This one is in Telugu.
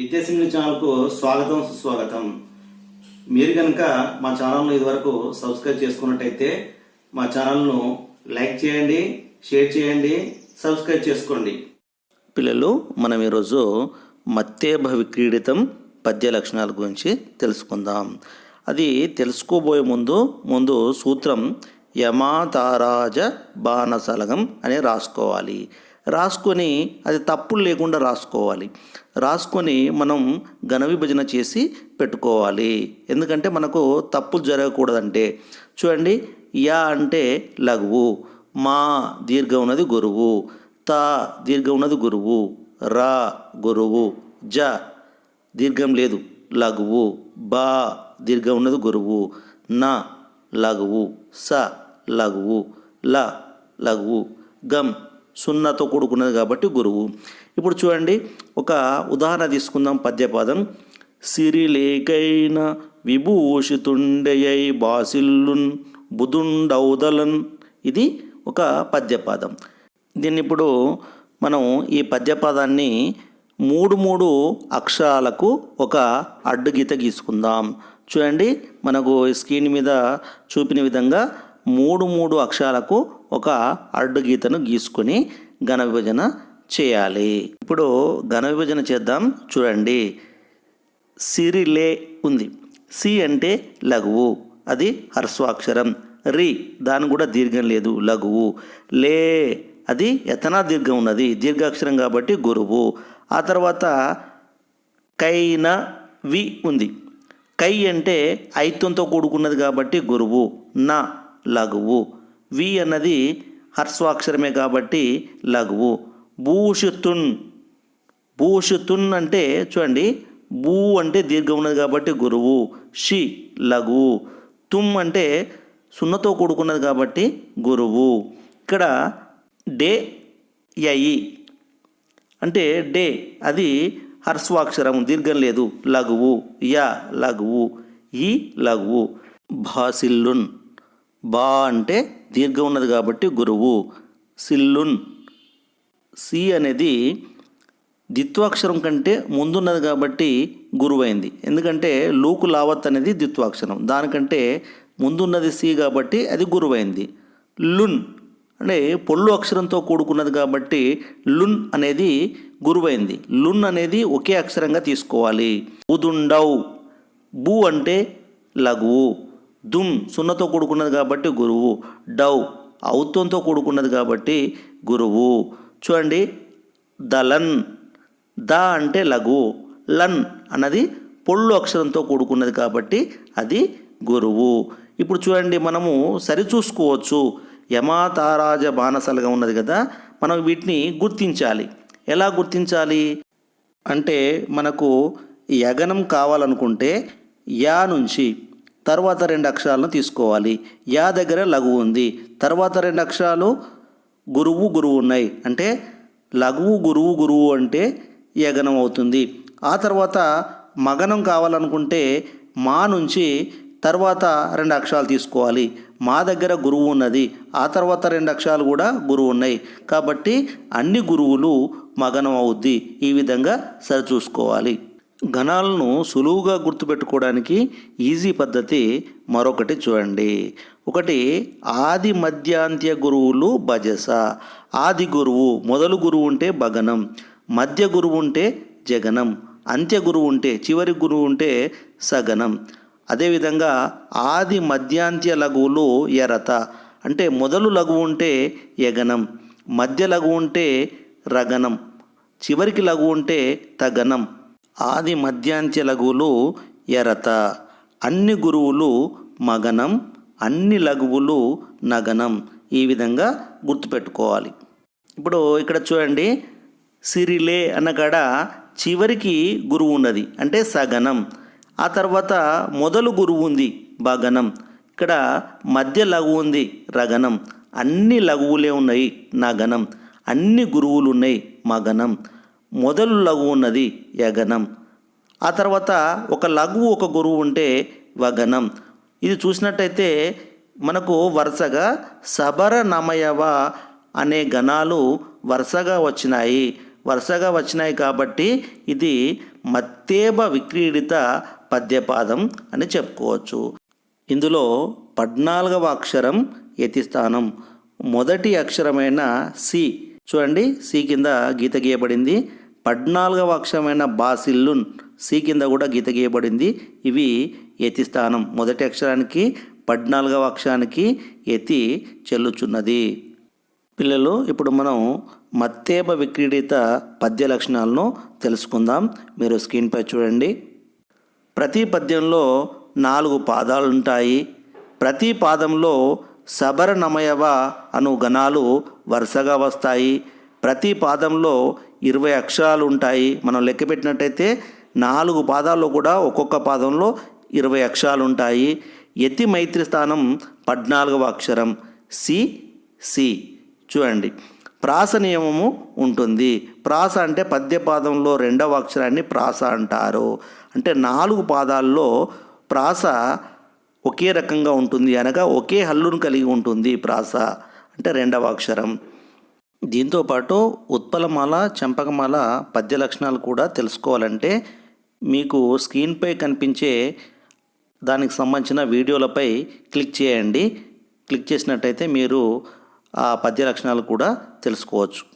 విద్యాసింగ్ ఛానల్కు స్వాగతం సుస్వాగతం. మీరు కనుక మా ఛానల్ను ఇదివరకు సబ్స్క్రైబ్ చేసుకున్నట్టయితే మా ఛానల్ను లైక్ చేయండి షేర్ చేయండి సబ్స్క్రైబ్ చేసుకోండి. పిల్లలు మనం ఈరోజు మత్తేభ విక్రీడితం పద్య లక్షణాల గురించి తెలుసుకుందాం. అది తెలుసుకోబోయే ముందు ముందు సూత్రం యమాతారాజ బాణసలగం అని రాసుకోవాలి. రాసుకొని అది తప్పులు లేకుండా రాసుకోవాలి. రాసుకొని మనం ఘన విభజన చేసి పెట్టుకోవాలి. ఎందుకంటే మనకు తప్పులు జరగకూడదంటే. చూడండి యా అంటే లఘువు మా దీర్ఘ ఉన్నది గురువు త దీర్ఘ ఉన్నది గురువు రా గురువు జ దీర్ఘం లేదు లఘువు బా దీర్ఘం ఉన్నది గురువు న లఘువు స లఘువు ల లఘువు గం సున్నాతో కూడుకున్నది కాబట్టి గురువు. ఇప్పుడు చూడండి ఒక ఉదాహరణ తీసుకుందాం పద్యపదం. సిరిలేకైన విభూషితుండయై బాసిల్లున్ బుధుండౌదలన్ ఇది ఒక పద్యపాదం. దీన్ని ఇప్పుడు మనం ఈ పద్యపాదాన్ని మూడు మూడు అక్షరాలకు ఒక అడ్డుగీత గీసుకుందాం. చూడండి మనకు స్క్రీన్ మీద చూపిన విధంగా మూడు మూడు అక్షరాలకు ఒక అడ్డు గీతను గీసుకొని ఘన విభజన చేయాలి. ఇప్పుడు ఘన విభజన చేద్దాం. చూడండి. సిరిలే ఉంది. సి అంటే లఘువు. అది హర్స్వాక్షరం రి దాని కూడా దీర్ఘం లేదు. లఘువు. లే అది ఎతనా దీర్ఘం ఉన్నది. దీర్ఘాక్షరం కాబట్టి గురువు. ఆ తర్వాత కైన వి ఉంది. కై అంటే ఐత్వంతో కూడుకున్నది కాబట్టి గురువు. నా లఘువు. వి అన్నది హర్స్వాక్షరమే కాబట్టి లఘువు. భూషుతున్. భూషుతున్ అంటే చూడండి భూ అంటే దీర్ఘం ఉన్నది కాబట్టి గురువు. షి లఘువు. తుమ్ అంటే సున్నతో కూడుకున్నది కాబట్టి గురువు. ఇక్కడ డే యయి అంటే డే అది హర్స్వాక్షరం దీర్ఘం లేదు. లఘువు. య లఘువు. ఈ లఘువు. భాసిల్లున్. బా అంటే దీర్ఘం ఉన్నది కాబట్టి గురువు. సిల్లున్. సి అనేది ద్విత్వాక్షరం కంటే ముందున్నది కాబట్టి గురువైంది. ఎందుకంటే లూకు లావత్ అనేది ద్విత్వాక్షరం. దానికంటే ముందున్నది సి కాబట్టి అది గురువైంది. లున్ అంటే పొల్లు అక్షరంతో కూడుకున్నది కాబట్టి లున్ అనేది గురువైంది. లున్ అనేది ఒకే అక్షరంగా తీసుకోవాలి. ఉదుండవ్ బు అంటే లఘువు. దుమ్ సున్నతో కూడుకున్నది కాబట్టి గురువు డౌ ఔత్వంతో కూడుకున్నది కాబట్టి గురువు. చూడండి దలన్ ద అంటే లఘు లన్ అన్నది పొళ్ళు అక్షరంతో కూడుకున్నది కాబట్టి అది గురువు. ఇప్పుడు చూడండి మనము సరిచూసుకోవచ్చు. యమాతారాజ బాణసలుగా ఉన్నది కదా మనం వీటిని గుర్తించాలి. ఎలా గుర్తించాలి? అంటే మనకు యగనం కావాలనుకుంటే యా నుంచి తర్వాత రెండు అక్షరాలను తీసుకోవాలి. యా దగ్గర లఘువు ఉంది. తర్వాత రెండు అక్షరాలు గురువు గురువు ఉన్నాయి. అంటే లఘువు గురువు గురువు అంటే యగనం అవుతుంది. ఆ తర్వాత మగనం కావాలనుకుంటే మా నుంచి తర్వాత రెండు అక్షరాలు తీసుకోవాలి. మా దగ్గర గురువు ఉన్నది. ఆ తర్వాత రెండు అక్షరాలు కూడా గురువు ఉన్నాయి. కాబట్టి అన్ని గురువులు మగనం అవుద్ది. ఈ విధంగా సరిచూసుకోవాలి. గణాలను సులువుగా గుర్తుపెట్టుకోవడానికి ఈజీ పద్ధతి మరొకటి చూడండి. ఒకటి ఆది మధ్యాంత్య గురువులు భజస. ఆది గురువు మొదలు గురువు ఉంటే భగనం మధ్య గురువు ఉంటే జగనం అంత్య గురువు ఉంటే చివరి గురువు ఉంటే సగనం. అదేవిధంగా ఆది మధ్యాంత్య లఘువులు ఎరత అంటే మొదలు లఘువు ఉంటే యగనం మధ్య లఘువు ఉంటే రగనం చివరికి లఘువు ఉంటే తగనం ఆది మధ్యాంత్య లఘువులు ఎరత. అన్ని గురువులు మగనం అన్ని లఘువులు నగనం. ఈ విధంగా గుర్తుపెట్టుకోవాలి. ఇప్పుడు ఇక్కడ చూడండి సిరిలే అన్నకాడ చివరికి గురువు ఉన్నది అంటే సగనం. ఆ తర్వాత మొదలు గురువు ఉంది భగనం. ఇక్కడ మధ్య లఘువు ఉంది రగనం. అన్ని లఘువులే ఉన్నాయి నగనం. అన్ని గురువులు ఉన్నాయి మగనం. మొదలు లఘు ఉన్నది యగనం. ఆ తర్వాత ఒక లఘువు ఒక గురువు ఉంటే వగనం. ఇది చూసినట్టయితే మనకు వరుసగా సబర నమయవ అనే గణాలు వరుసగా వచ్చినాయి. వరుసగా వచ్చినాయి కాబట్టి ఇది మత్తేబ విక్రీడిత పద్యపాదం అని చెప్పుకోవచ్చు. ఇందులో పద్నాలుగవ అక్షరం యతిస్థానం. మొదటి అక్షరమైన సి చూడండి సి కింద గీత గీయబడింది. పద్నాలుగవ అక్షరమైన బాసిల్లున్ సి కింద కూడా గీత గీయబడింది. ఇవి యతిస్థానం మొదటి అక్షరానికి పద్నాలుగవ అక్షరానికి యతి చెల్లుచున్నది. పిల్లలు ఇప్పుడు మనం మత్తేబ విక్రీడిత పద్య లక్షణాలను తెలుసుకుందాం. మీరు స్క్రీన్పై చూడండి. ప్రతి పద్యంలో నాలుగు పాదాలు ఉంటాయి ప్రతి పాదంలో సబరనమయవ అను గణాలు వరుసగా వస్తాయి. ప్రతి పాదంలో ఇరవై అక్షరాలు ఉంటాయి. మనం లెక్క పెట్టినట్టయితే నాలుగు పాదాల్లో కూడా ఒక్కొక్క పాదంలో ఇరవై అక్షరాలు ఉంటాయి. యతి మైత్రి స్థానం పద్నాలుగవ అక్షరం. సి సి. చూడండి. ప్రాస నియమము ఉంటుంది. ప్రాస అంటే పద్య పాదంలో రెండవ అక్షరాన్ని ప్రాస అంటారు. అంటే నాలుగు పాదాల్లో ప్రాస ఒకే రకంగా ఉంటుంది అనగా ఒకే హల్లును కలిగి ఉంటుంది ప్రాస. అంటే రెండవ అక్షరం. దీంతోపాటు ఉత్పలమాల చంపకమాల పద్య లక్షణాలు కూడా తెలుసుకోవాలంటే మీకు స్క్రీన్పై కనిపించే దానికి సంబంధించిన వీడియోలపై క్లిక్ చేయండి. క్లిక్ చేసినట్టయితే మీరు ఆ పద్య లక్షణాలు కూడా తెలుసుకోవచ్చు.